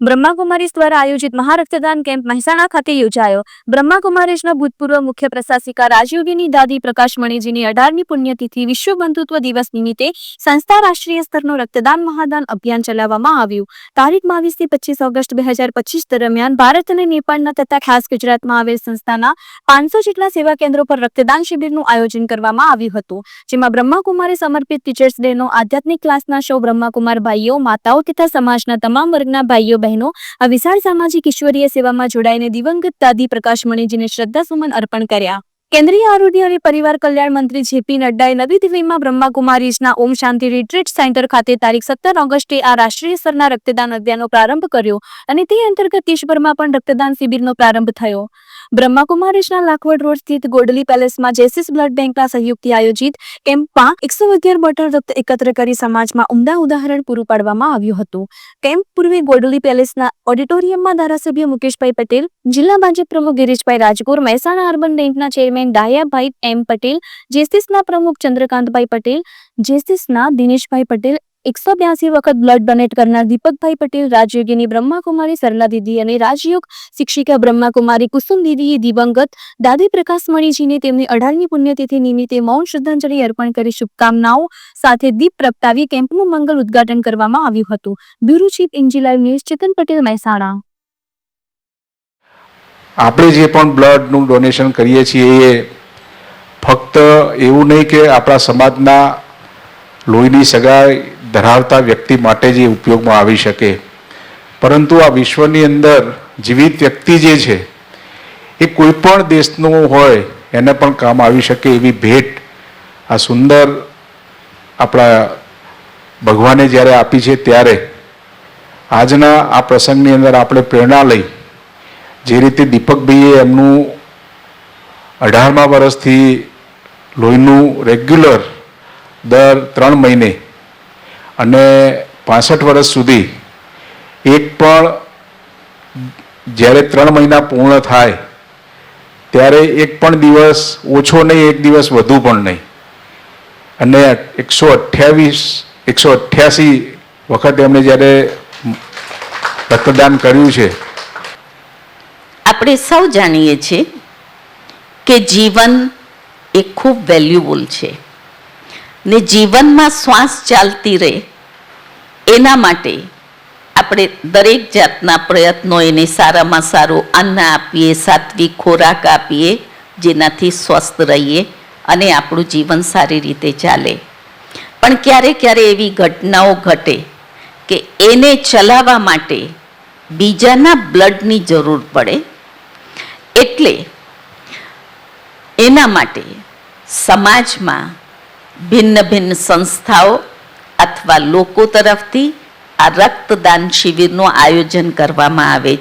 બ્રહ્માકુમારીઝ દ્વારા આયોજિત મહારક્તદાન કેમ્પ મહેસાણા ખાતે યોજાયો. બ્રહ્માકુમારીઝના ભૂતપૂર્વ મુખ્ય પ્રશાસિકા રાજયોગીની દાદી પ્રકાશમણીજીની અઢારમી પુણ્યતિથિ વિશ્વ બંધુત્વ દિવસ નિમિત્તે સંસ્થા રાષ્ટ્રીય સ્તરનું રક્તદાન મહાદાન અભિયાન ચલાવવામાં આવ્યું. તારીખ બાવીસથી પચીસ ઓગસ્ટ બે હજાર પચીસ દરમિયાન ભારત અને નેપાળના તથા ખાસ ગુજરાતમાં આવેલ સંસ્થાના પાંચસો જેટલા સેવા કેન્દ્રો પર રક્તદાન શિબિરનું આયોજન કરવામાં આવ્યું હતું. જેમાં બ્રહ્માકુમારી સમર્પિત ટીચર્સ ડે નો આધ્યાત્મિક ક્લાસના શો બ્રહ્માકુમાર ભાઈઓ, માતાઓ તથા સમાજના તમામ વર્ગના ભાઈઓ બહેનો, આ વિશાળ સામાજિક ઈશ્વરીય સેવામાં જોડાઈને દિવંગત દાદી પ્રકાશમણીજીને શ્રદ્ધાસુમન અર્પણ કર્યા. કેન્દ્રીય આરોગ્ય અને પરિવાર કલ્યાણ મંત્રી જેપી નડ્ડાએ નવી દિલ્હીમાં બ્રહ્માકુમારીઝના ઓમ શાંતિ રિટ્રીટ સેન્ટર ખાતે તારીખ સત્તર ઓગસ્ટે આ રાષ્ટ્રીય સ્તરના રક્તદાન અભિયાનનો પ્રારંભ કર્યો અને તે અંતર્ગત દેશભરમાં પણ રક્તદાન શિબિરનો પ્રારંભ થયો. બ્રહ્માકુમારીઝના લાખવડ રોડ સ્થિત ગોડલી પેલેસમાં જેસિસ બ્લડ બેંકના સહયોગથી આયોજિત કેમ્પમાં એકસો અગિયાર બોટલ રક્ત એકત્ર કરી સમાજમાં ઉમદા ઉદાહરણ પૂરું પાડવામાં આવ્યું હતું. કેમ્પ પૂર્વે ગોડલી પેલેસના ઓડિટોરિયમમાં ધારાસભ્ય મુકેશભાઈ પટેલ, જિલ્લા ભાજપ પ્રમુખ ગિરીશભાઈ રાજગોર મહેસાણા અર્બન બેંકના ચેરમેન ડાયાભાઈ એમ પટેલ, જેસીસના પ્રમુખ ચંદ્રકાંતભાઈ પટેલ, જેસીસના દિનેશભાઈ પટેલ એકસો બ્યાસી વખત બ્લડ ડોનેટ કરનાર દીપકભાઈ પટેલ, રાજયોગીની બ્રહ્માકુમારી, સરલા દીદી અને રાજયોગ શિક્ષિકા બ્રહ્માકુમારી, કુસુમ દીદીએ દિવંગત દાદી પ્રકાશમણીજીને તેમની અઢારમી પુણ્યતિથિ નિમિત્તે મૌન શ્રદ્ધાંજલિ અર્પણ કરી શુભકામનાઓ સાથે દીપ પ્રગટાવી કેમ્પનું મંગલ ઉદઘાટન કરવામાં આવ્યું હતું. Bureau chief engineer news Chetan Patel, Mehsana. આપણે જે પણ બ્લડનું ડોનેશન કરીએ છીએ એ ફક્ત એવું નહીં કે આપણા સમાજના લોહીની સગાઈ ધરાવતા વ્યક્તિ માટે જ ઉપયોગમાં આવી શકે. પરંતુ આ વિશ્વની અંદર જીવિત વ્યક્તિ જે છે, એ કોઈ પણ દેશનું હોય, એને પણ કામ આવી શકે એવી ભેટ આ સુંદર આપણા ભગવાને જ્યારે આપી છે ત્યારે આજના આ પ્રસંગની અંદર આપણે પ્રેરણા લઈ જે રીતે દીપકભાઈએ એમનું અઢારમા વર્ષથી લોહીનું રેગ્યુલર દર ત્રણ મહિને અને પાસઠ વર્ષ સુધી એક પણ જ્યારે ત્રણ મહિના પૂર્ણ થાય, ત્યારે એક પણ દિવસ ઓછો નહીં, એક દિવસ વધુ પણ નહીં. અને એકસો અઠ્યાવીસ, એકસો અઠ્યાસી વખત એમણે જ્યારે રક્તદાન કર્યું છે. આપણે સૌ જાણીએ છીએ કે જીવન એ ખૂબ વેલ્યુબલ છે. ને જીવનમાં શ્વાસ ચાલતી રહે, એના માટે આપણે દરેક જાતના પ્રયત્નો એને સારામાં સારું અન્ન આપીએ, સાત્વિક ખોરાક આપીએ, જેનાથી સ્વસ્થ રહીએ અને આપણું જીવન સારી રીતે ચાલે. પણ ક્યારે ક્યારે એવી ઘટનાઓ ઘટે કે એને ચલાવવા માટે બીજાના બ્લડની જરૂર પડે. એટલે એના માટે સમાજમાં ભિન્ન ભિન્ન સંસ્થાઓ અથવા લોકો તરફથી આ રક્તદાન શિબિરનું આયોજન કરવામાં આવે